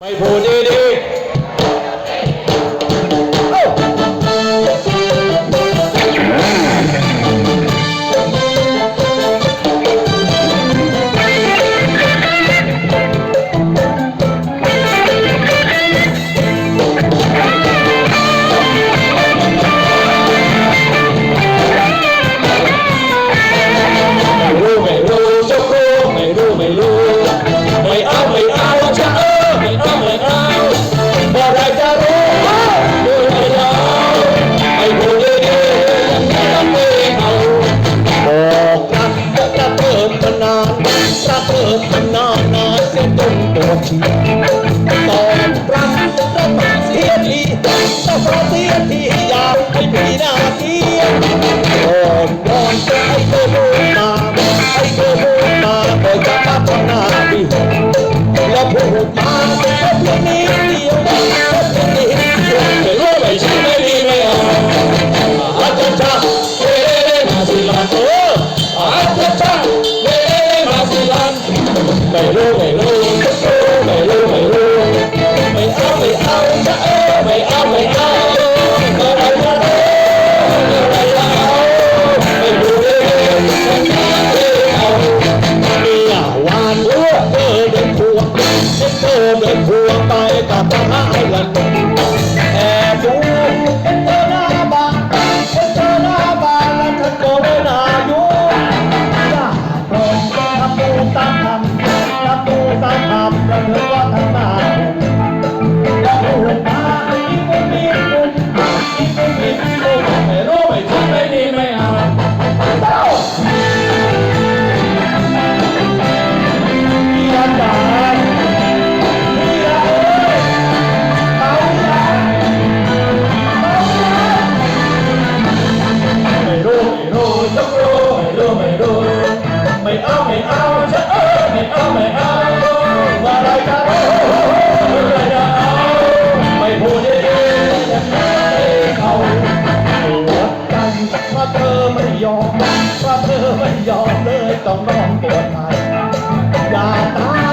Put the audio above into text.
ไม่พู เติมมานานนาเสียต้นปวดฉี่ตอนรักก็ต้องเสียทีต้องเสียทีอยากให้มีหน้าที่ก่อนวอนจะให้เธอพูดมาให้เธอพูดมาเปิดจะมาพนาดีแล้วพูดมาแค่เพียงนี้ ไม่รู้ไม่รู้ไม่รู้ไม่รู้ไม่เอาไม่เอาจะเออไม่เอาไม่เอาเมื่อไรจะรู้เมื่อไรจะเอาไม่รู้เลยไม่เอาเมียวานเลือเธอเดินพวงเธอเดินพวง ไม่ยอมว่าเธอไม่ยอมเลยต้องนอนปวดใจอย่าตาย